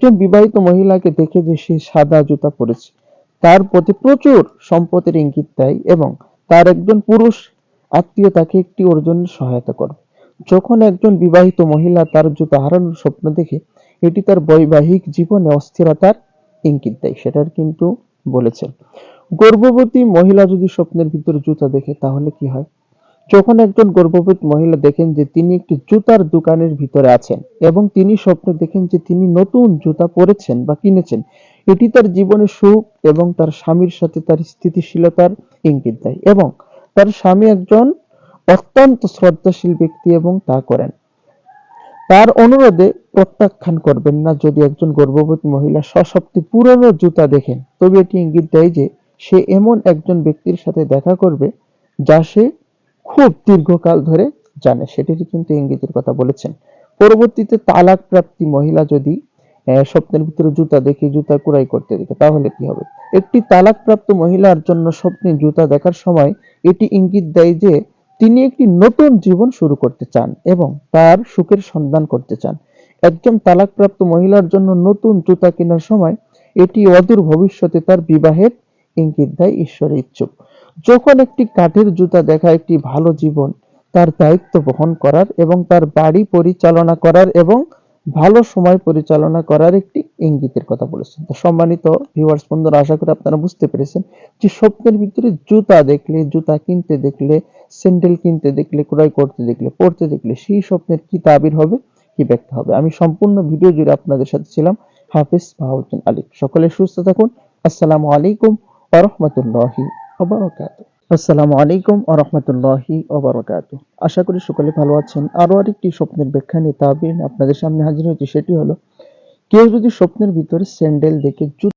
একজন বিবাহিত মহিলাকে দেখে যে সে সাদা জুতা পরেছে। তার প্রতি প্রচুর সম্পদের ইঙ্গিত দেয় এবং তার একজন পুরুষ আত্মীয় তাকে একটি অর্জনের সহায়তা করবে। যখন একজন বিবাহিত মহিলা তার জুতা হারানোর স্বপ্ন দেখে, এটি তার বৈবাহিক জীবনে অস্থিরতার ইঙ্গিত দেয় সেটার কিন্তু বলেছেন। গর্ভবতী মহিলা যদি স্বপ্নের ভিতরে জুতা দেখে, তাহলে কি হয়? যখন একজন গর্ভবতী মহিলা দেখেন যে তিনি একটি জুতার দোকানের ভিতরে আছেন এবং তিনি স্বপ্নে দেখেন যে তিনি নতুন জুতা পরেছেন বা কিনেছেন, এটি তার জীবনে সুখ এবং তার স্বামীর সাথে তার স্থিতিশীলতার ইঙ্গিত দেয় এবং তার স্বামী একজন অত্যন্ত শ্রদ্ধাশীল ব্যক্তি এবং তা করেন। তার অনুরোধে প্রত্যাখ্যান করবেন না যদি একজন গর্ভবতী মহিলা সশক্তি পুরনো জুতা দেখেন, তবে এটি ইঙ্গিত দেয় যে সে এমন একজন ব্যক্তির সাথে দেখা করবে যা সে খুব দীর্ঘকাল ধরে জানে। সেটিরই কিন্তু ইঙ্গিতের কথা বলেছেন। পরবর্তীতে তালাক প্রাপ্তি মহিলা যদি স্বপ্নের ভিতরে জুতা দেখে জুতা কুড়াই করতে দেখে, তাহলে কি হবে? একটি তালাকপ্রাপ্ত মহিলার জন্য স্বপ্নে জুতা দেখার সময় এটি ইঙ্গিত দেয় যে, তিনি একটি নতুন জীবন শুরু করতে চান এবং তার সুখের সন্ধান করতে চান। একজন তালাকপ্রাপ্ত মহিলার জন্য নতুন জুতা কেনার সময় এটি অদূর ভবিষ্যতে তার বিবাহের ইঙ্গিত দেয়, ঈশ্বরের ইচ্ছুক। যখন একটি কাঠের জুতা দেখা একটি ভালো জীবন, তার দায়িত্ব বহন করার এবং তার বাড়ি পরিচালনা করার এবং ভালো সময় পরিচালনা করার একটি ইঙ্গিতের কথা বলেছেন। সম্মানিত ভিউয়ার্স বন্ধুরা, আশা করি আপনারা বুঝতে পেরেছেন যে স্বপ্নের ভিতরে জুতা দেখলে, জুতা কিনতে দেখলে, স্যান্ডেল কিনতে দেখলে, ক্রয় করতে দেখলে, পড়তে দেখলে সেই স্বপ্নের কি তাবির হবে, কি ব্যাখ্যা হবে? আমি সম্পূর্ণ ভিডিও জুড়ে আপনাদের সাথে ছিলাম হাফিজ বাহাউদ্দিন আলী। সকলে সুস্থ থাকুন। আসসালামু আলাইকুম ওয়া রাহমাতুল্লাহি আসসালামু আলাইকুম ওয়া রাহমাতুল্লাহি ওয়া বারাকাতুহু আশা করি সকলে ভালো আছেন। আরও আরেকটি স্বপ্নের ব্যাখ্যা নিয়ে তাবিন আপনাদের সামনে হাজির হয়েছে, সেটি হলো, কেউ যদি স্বপ্নের ভিতরে স্যান্ডেল দেখে